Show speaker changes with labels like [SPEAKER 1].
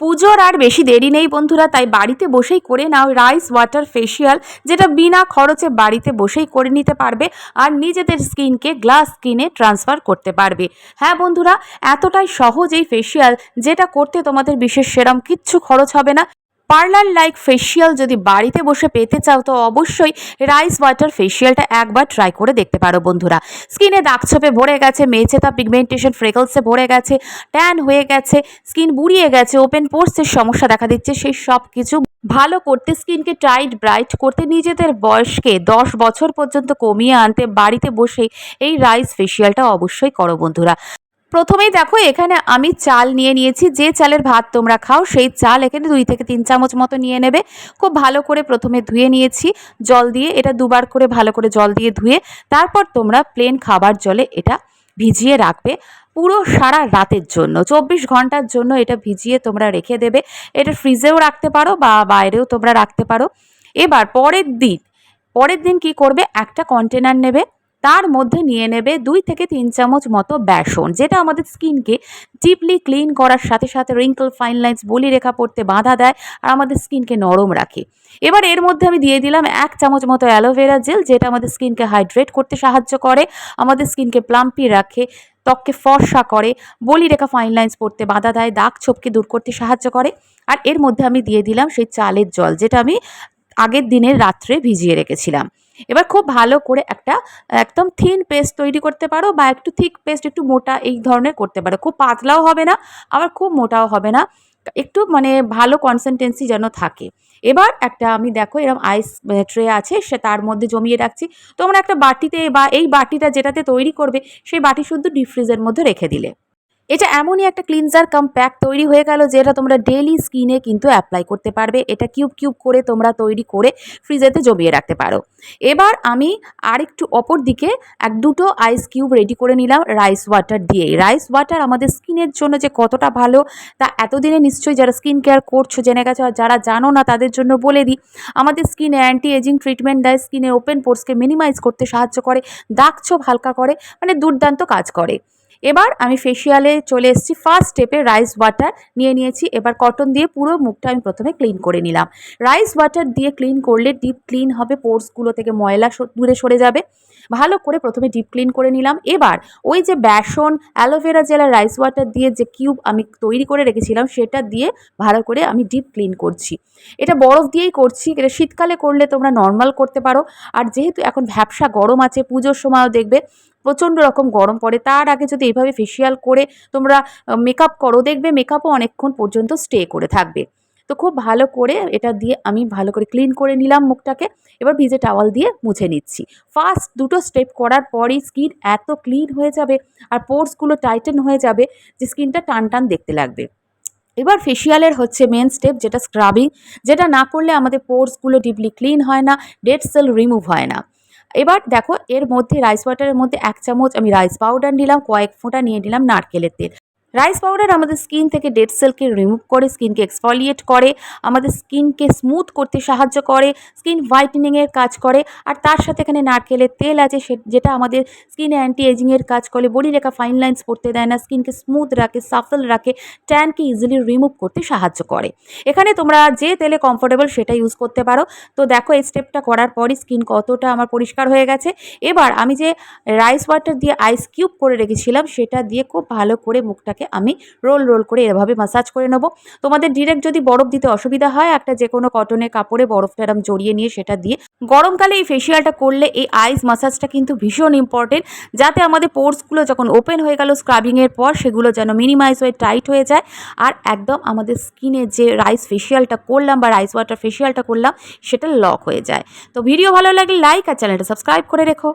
[SPEAKER 1] পুজোর আর বেশি দেরি নেই বন্ধুরা, তাই বাড়িতে বসেই করে নাও রাইস, ওয়াটার ফেশিয়াল যেটা বিনা খরচে বাড়িতে বসেই করে নিতে পারবে আর নিজেদের স্কিনকে গ্লাস স্কিনে ট্রান্সফার করতে পারবে। হ্যাঁ বন্ধুরা, এতটাই সহজ এই ফেশিয়াল যেটা করতে তোমাদের বিশেষ সেরম কিচ্ছু খরচ হবে না। পার্লার লাইক ফেসিয়াল যদি বাড়িতে বসে পেতে চাও, তো অবশ্যই রাইস ওয়াটার ফেসিয়ালটা একবার ট্রাই করে দেখতে পারো বন্ধুরা। স্কিনে দাগ দাগছোপে ভরে গেছে মেচেতা পিগমেন্টেশন ফ্রেকলসে ভরে গেছে ট্যান হয়ে গেছে স্কিন বুড়িয়ে গেছে ওপেন পোর্সের সমস্যা দেখা দিচ্ছে, সেই সব কিছু ভালো করতে স্কিনকে টাইট ব্রাইট করতে নিজেদের বয়সকে দশ বছর পর্যন্ত কমিয়ে আনতে বাড়িতে বসেই এই রাইস ফেসিয়ালটা অবশ্যই করো বন্ধুরা। প্রথমেই দেখো, এখানে আমি চাল নিয়ে নিয়েছি। যে চালের ভাত তোমরা খাও, সেই চাল এখানে দুই থেকে তিন চামচ মতো নিয়ে নেবে। খুব ভালো করে প্রথমে ধুয়ে নিয়েছি জল দিয়ে। এটা দুবার করে ভালো করে জল দিয়ে ধুয়ে, তারপর তোমরা প্লেন খাবার জলে এটা ভিজিয়ে রাখবে। পুরো সারা রাতের জন্য, চব্বিশ ঘণ্টার জন্য এটা ভিজিয়ে তোমরা রেখে দেবে। এটা ফ্রিজেও রাখতে পারো বা বাইরেও তোমরা রাখতে পারো। এবার পরের দিন পরের দিন কি করবে? একটা কন্টেনার নেবে। তার মধ্যে নিয়ে নেবে দুই থেকে তিন চামচ মতো বেসন, যেটা আমাদের স্কিনকে ডিপলি ক্লিন করার সাথে সাথে রিঙ্কল ফাইন লাইন্স বলি রেখা পড়তে বাধা দেয় আর আমাদের স্কিনকে নরম রাখে। এবার এর মধ্যে আমি দিয়ে দিলাম এক চামচ মতো অ্যালোভেরা জেল যেটা আমাদের স্কিনকে হাইড্রেট করতে সাহায্য করে, আমাদের স্কিনকে প্লাম্পি রাখে, ত্বককে ফর্সা করে বলি রেখা ফাইন লাইন্স পড়তে বাধা দেয়, দাগ ছোপকে দূর করতে সাহায্য করে। আর এর মধ্যে আমি দিয়ে দিলাম সেই চালের জল, যেটা আমি আগের দিনের রাত্রে ভিজিয়ে রেখেছিলাম। এবার খুব ভালো করে একটা, একদম থিন পেস্ট তৈরি করতে পারো বা একটু থিক পেস্ট একটু মোটা এই ধরনের করতে পারো। খুব পাতলাও হবে না, আবার খুব মোটাও হবে না। একটু মানে ভালো কনসিস্টেন্সি যেন থাকে। এবার একটা আমি দেখো এরকম আইস ট্রে আছে, সে তার মধ্যে জমিয়ে রাখছি। তোমরা একটা বাটিতে বা এই বাটিটা যেটাতে তৈরি করবে, সেই বাটি শুদ্ধ ডিপ ফ্রিজের মধ্যে রেখে দিলে। এটা এমনই একটা ক্লিনজার কাম প্যাক তৈরি হয়ে গেল যেটা তোমরা ডেলি স্কিনে কিন্তু অ্যাপ্লাই করতে পারবে। এটা কিউব কিউব করে তোমরা তৈরি করে ফ্রিজেতে জমিয়ে রাখতে পারো। এবার আমি আরেকটু অপর দিকে এক দুটো আইস কিউব রেডি করে নিলাম রাইস ওয়াটার দিয়ে রাইস ওয়াটার আমাদের স্কিনের জন্য যে কতটা ভালো, তা এতদিনে নিশ্চয়ই যারা স্কিন কেয়ার করছ, জেনে গেছো আর যারা জানো না, তাদের জন্য বলে দিই, আমাদের স্কিনে অ্যান্টি এজিং ট্রিটমেন্ট দেয় স্কিনে ওপেন পোর্সকে মিনিমাইজ করতে সাহায্য করে, দাগ ছোপ হালকা করে মানে দুর্দান্ত কাজ করে। এবার আমি ফেসিয়ালে চলে এসেছি। ফার্স্ট স্টেপে রাইস ওয়াটার নিয়ে নিয়েছি। এবার কটন দিয়ে পুরো মুখটা আমি প্রথমে ক্লিন করে নিলাম। রাইস ওয়াটার দিয়ে ক্লিন করলে ডিপ ক্লিন হবে। পোর্সগুলো থেকে ময়লা দূরে সরে যাবে। ভালো করে প্রথমে ডিপ ক্লিন করে নিলাম। এবার ওই যে বেসন অ্যালোভেরা জেলা রাইস ওয়াটার দিয়ে যে কিউব আমি তৈরি করে রেখেছিলাম, সেটা দিয়ে ভালো করে আমি ডিপ ক্লিন করছি। এটা বরফ দিয়েই করছি, এটা শীতকালে করলে তোমরা নর্মাল করতে পারো। আর যেহেতু এখন ভ্যাবসা গরম আছে, পুজোর সময়ও দেখবে, প্রচণ্ড রকম গরম পড়ে। তার আগে যদি এইভাবে ফেসিয়াল করে তোমরা মেকআপ করো, দেখবে মেকআপও অনেকক্ষণ পর্যন্ত স্টে করে থাকবে। তো খুব ভালো করে এটা দিয়ে আমি ভালো করে ক্লিন করে নিলাম মুখটাকে। এবার ভিজে টাওয়াল দিয়ে মুছে নিচ্ছি। ফার্স্ট দুটো স্টেপ করার পরই স্কিন এত ক্লিন হয়ে যাবে আর পোর্সগুলো টাইটেন হয়ে যাবে যে স্কিনটা টান টান দেখতে লাগবে। এবার ফেসিয়ালের হচ্ছে মেন স্টেপ যেটা স্ক্রাবিং যেটা না করলে আমাদের পোর্সগুলো ডিপলি ক্লিন হয় না ডেড সেল রিমুভ হয় না। এবার দেখো এর মধ্যে রাইস ওয়াটারের মধ্যে এক চামচ আমি রাইস পাউডার নিলাম, কয়েক ফোঁটা নিয়ে নিলাম নারকেলের তেল। রাইস পাউডার আমাদের স্কিন থেকে ডেড সেলকে রিমুভ করে স্কিনকে এক্সফলিয়েট করে, আমাদের স্কিনকে স্মুথ করতে সাহায্য করে স্কিন হোয়াইটেনিংয়ের কাজ করে, আর তার সাথে এখানে নারকেলের তেল আছে যেটা আমাদের স্কিনে অ্যান্টি এজিংয়ের কাজ করে, বডি রেখা ফাইন লাইন্স পড়তে দেয় না স্কিনকে স্মুথ রাখে সাফল রাখে ট্যানকে ইজিলি রিমুভ করতে সাহায্য করে। এখানে তোমরা যে তেলে কমফোর্টেবল সেটা ইউজ করতে পারো। তো দেখো এই স্টেপটা করার পরই স্কিন কতটা আমার পরিষ্কার হয়ে গেছে। এবার আমি যে রাইস ওয়াটার দিয়ে আইস কিউব করে রেখেছিলাম, সেটা দিয়ে খুব ভালো করে মুখটাকে আমি রোল রোল করে এভাবে মাসাজ করে নেব। তোমাদের ডিরেক্ট যদি বরফ দিতে অসুবিধা হয়, একটা যে কোনো কটনের কাপড়ে বরফটা এরম জড়িয়ে নিয়ে সেটা দিয়ে। গরমকালে এই ফেসিয়ালটা করলে এই আইস মাসাজটা কিন্তু ভীষণ ইম্পর্টেন্ট যাতে আমাদের পোর্সগুলো যখন ওপেন হয়ে গেল স্ক্রাবিংয়ের পর, সেগুলো যেন মিনিমাইজ হয়ে টাইট হয়ে যায়। আর একদম আমাদের স্কিনে যে রাইস ফেসিয়ালটা করলাম বা রাইস ওয়াটার ফেসিয়ালটা করলাম, সেটা লক হয়ে যায়। তো ভিডিও ভালো লাগলে লাইক আর চ্যানেলটা সাবস্ক্রাইব করে রেখো।